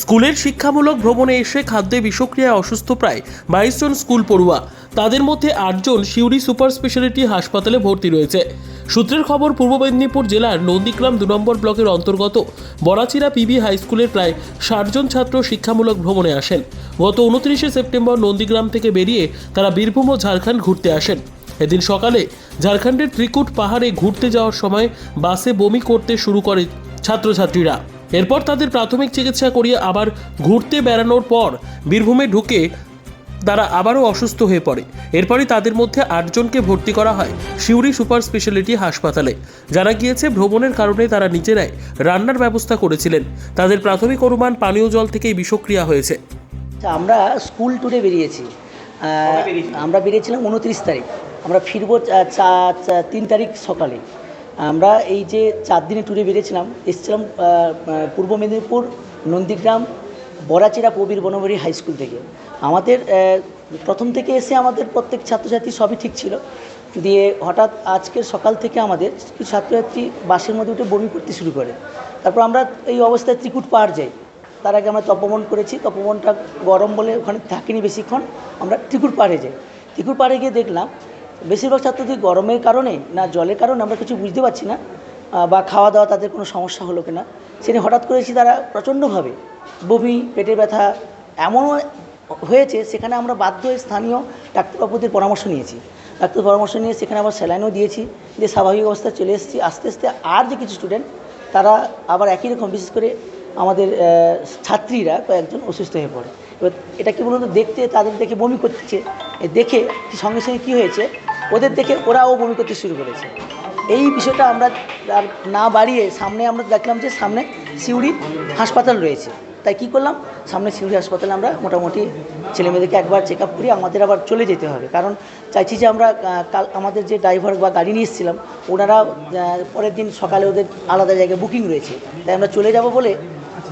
স্কুলের শিক্ষামূলক ভ্রমণে এসে খাদ্যে বিষক্রিয়ায় অসুস্থ প্রায় বাইশ জন স্কুল পড়ুয়া। তাদের মধ্যে আটজন সিউড়ি সুপার স্পেশালিটি হাসপাতালে ভর্তি রয়েছে। সূত্রের খবর, পূর্ব মেদিনীপুর জেলার নন্দীগ্রাম দু নম্বর ব্লকের অন্তর্গত বরাচিরা পিবি হাই স্কুলের প্রায় ষাটজন ছাত্র শিক্ষামূলক ভ্রমণে আসেন। গত উনত্রিশে সেপ্টেম্বর নন্দীগ্রাম থেকে বেরিয়ে তারা বীরভূম ও ঝাড়খণ্ড ঘুরতে আসেন। এদিন সকালে ঝাড়খণ্ডের ত্রিকুট পাহাড়ে ঘুরতে যাওয়ার সময় বাসে বমি করতে শুরু করে ছাত্রছাত্রীরা। এরপর তাদের প্রাথমিক চিকিৎসা করিয়ে আবার ঘুরতে বেড়ানোর পর বীরভূমে ঢুকে তারা আবারও অসুস্থ হয়ে পড়ে। এরপরই তাদের মধ্যে আটজনকে ভর্তি করা হয় সিউড়ি সুপার স্পেশালিটি হাসপাতালে। যারা গিয়েছে ভ্রমণের কারণে তারা নিজেরাই রান্নার ব্যবস্থা করেছিলেন। তাদের প্রাথমিক অনুমান পানীয় জল থেকেই বিষক্রিয়া হয়েছে। আমরা স্কুল ট্যুরে বেরিয়েছি। আমরা বেরিয়েছিলাম উনত্রিশ তারিখ। আমরা ফিরবো তিন তারিখ সকালে। আমরা এই যে চার দিনে ট্যুরে বেরিয়েছিলাম, এসেছিলাম পূর্ব মেদিনীপুর, নন্দীগ্রাম বড়াচিরা প্রবীর বনমারী হাই স্কুল থেকে। আমাদের প্রথম থেকে এসে আমাদের প্রত্যেক ছাত্রছাত্রী সবই ঠিক ছিল। দিয়ে হঠাৎ আজকের সকাল থেকে আমাদের কিছু ছাত্রছাত্রী বাসের মধ্যে উঠে বমি করতে শুরু করে। তারপর আমরা এই অবস্থায় ত্রিকুট পাহাড় যাই। তার আগে আমরা তপবন করেছি। তপবনটা গরম বলে ওখানে থাকিনি বেশিক্ষণ। আমরা ত্রিকুট পাহাড়ে যাই। ত্রিকুট পাহাড়ে গিয়ে দেখলাম বেশিরভাগ ছাত্রছাত্রী গরমের কারণে না জলের কারণে? আমরা কিছু বুঝতে পারছি না বা খাওয়া দাওয়া তাদের কোনো সমস্যা হলো কিনা? সেদিন হঠাৎ করেছি তারা প্রচণ্ডভাবে বমি পেটে ব্যথা এমনও হয়েছে, সেখানে আমরা বাধ্য হয়ে স্থানীয় ডাক্তারবাবুদের পরামর্শ নিয়েছি। ডাক্তার পরামর্শ নিয়ে সেখানে আবার স্যালাইনও দিয়েছি, দিয়ে স্বাভাবিক অবস্থায় চলে এসেছি। আস্তে আস্তে আর যে কিছু স্টুডেন্ট তারা আবার একই রকম, বিশেষ করে আমাদের ছাত্রীরা কয়েকজন অসুস্থ হয়ে পড়ে। এবার এটা কি বলুন দেখতে তাদের দেখে বমি করতেছে দেখে সঙ্গে সঙ্গে কী হয়েছে? ওদের দেখে ওরাও বমি করতে শুরু করেছে। এই বিষয়টা আমরা আর না বাড়িয়ে সামনে আমরা দেখলাম যে সামনে সিউড়ি হাসপাতাল রয়েছে। তাই কি করলাম? সামনে সিউড়ি হাসপাতালে আমরা মোটামুটি ছেলেমেয়েদেরকে একবার চেক আপ করি আমাদের আবার চলে যেতে হবে। কারণ চাইছি যে আমরা কাল আমাদের যে ড্রাইভার বা গাড়ি নিয়ে এসেছিলাম, ওনারা পরের দিন সকালে ওদের আলাদা জায়গায় বুকিং রয়েছে। তাই আমরা চলে যাব বলে,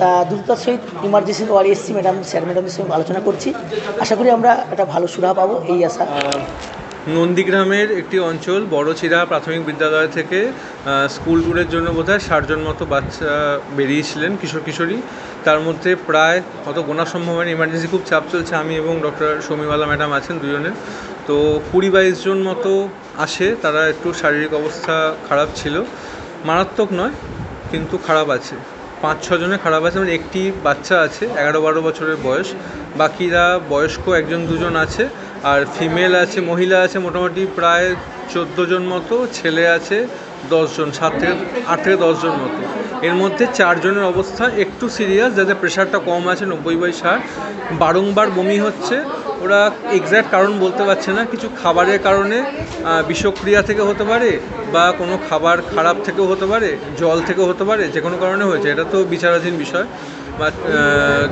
তা দ্রুততার সহিত ইমার্জেন্সি ওয়ার্ডে এসেছি ম্যাডাম স্যার ম্যাডামের সঙ্গে আলোচনা করছি। আশা করি আমরা একটা ভালো সুরাহা পাবো, এই আশা। নন্দীগ্রামের একটি অঞ্চল বড়চিরা প্রাথমিক বিদ্যালয় থেকে স্কুল ট্যুরের জন্য বোধহয় ষাটজন মতো বাচ্চা বেরিয়েছিলেন, কিশোর কিশোরী। তার মধ্যে প্রায় অত গোনা সম্ভব হয়নি ইমার্জেন্সি খুব চাপ চলছে। আমি এবং ডক্টর শমীওয়ালা ম্যাডাম আছেন দুজনের তো কুড়ি বাইশ জন মতো আসে, তারা একটু শারীরিক অবস্থা খারাপ ছিল। মারাত্মক নয়, কিন্তু খারাপ আছে। পাঁচ ছজনের খারাপ আছে মানে একটি বাচ্চা আছে এগারো বারো বছরের বয়স। বাকিরা বয়স্ক একজন, দুজন আছে, আর ফিমেল আছে, মহিলা আছে, মোটামুটি প্রায় চোদ্দ জন মতো, ছেলে আছে দশজন সাত থেকে আট থেকে দশজন মতো। এর মধ্যে চারজনের অবস্থা একটু সিরিয়াস যাদের প্রেশারটা কম আছে, নব্বই বাই ষাট। বারংবার বমি হচ্ছে ওরা এক্স্যাক্ট কারণ বলতে পারছে না, কিছু খাবারের কারণে বিষক্রিয়া থেকে হতে পারে বা কোনো খাবার খারাপ থেকেও হতে পারে, জল থেকেও হতে পারে, যে কোনো কারণে হয়েছে, এটা তো বিচারাধীন বিষয়। বা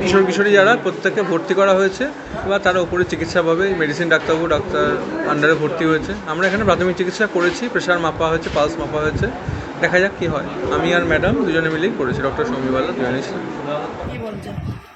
কিশোর কিশোরী যারা প্রত্যেককে ভর্তি করা হয়েছে বা তারা উপরে চিকিৎসা পাবে মেডিসিন ডাক্তারবাবু, ডাক্তার আন্ডারে ভর্তি হয়েছে। আমরা এখানে প্রাথমিক চিকিৎসা করেছি প্রেশার মাপা হয়েছে পালস মাপা হয়েছে। দেখা যাক কী হয়। আমি আর ম্যাডাম দুজনে মিলেই করেছি ডক্টর সমীবালা দুজনেই।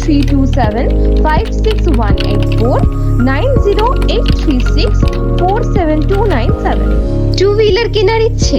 three two seven five six one eight four nine zero eight three six four seven two nine seven two wheeler কেনার ইচ্ছে?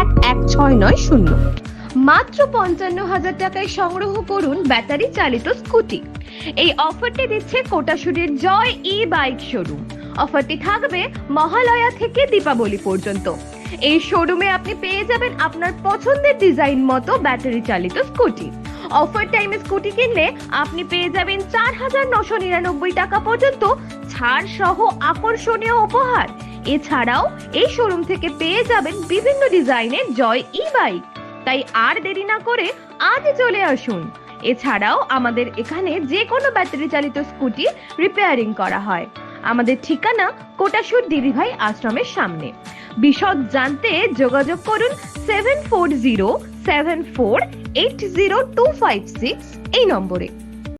এক এক ছয় নয় শূন্য। মাত্র পঞ্চান্ন হাজার টাকায় সংগ্রহ করুন ব্যাটারি চালিত স্কুটি। এই অফারটি দিচ্ছে কোটাশুরির জয় ই বাইক শোরুম অফারটি থাকবে মহালয়া থেকে দীপাবলি পর্যন্ত। এই শোরুমে আপনি পেয়ে যাবেন আপনার পছন্দের ডিজাইন মতো ব্যাটারি চালিত স্কুটি। অফার টাইমে স্কুটি কিনলে আপনি পেয়ে যাবেন চার হাজার নশো নিরানব্বই টাকা পর্যন্ত ছাড় সহ আকর্ষণীয় উপহার। এছাড়াও এই শোরুম থেকে পেয়ে যাবেন বিভিন্ন ডিজাইনের জয় ই বাইক তাই আর দেরি না করে আজই চলে আসুন। এছাড়াও আমাদের এখানে যে কোনো ব্যাটারি চালিত স্কুটি রিপেয়ারিং করা হয়। আমাদের ঠিকানা কোটাসুর দিদিভাই আশ্রমের সামনে। বিশদ জানতে যোগাযোগ করুন seven four zero seven four eight zero two five six এই নম্বরে।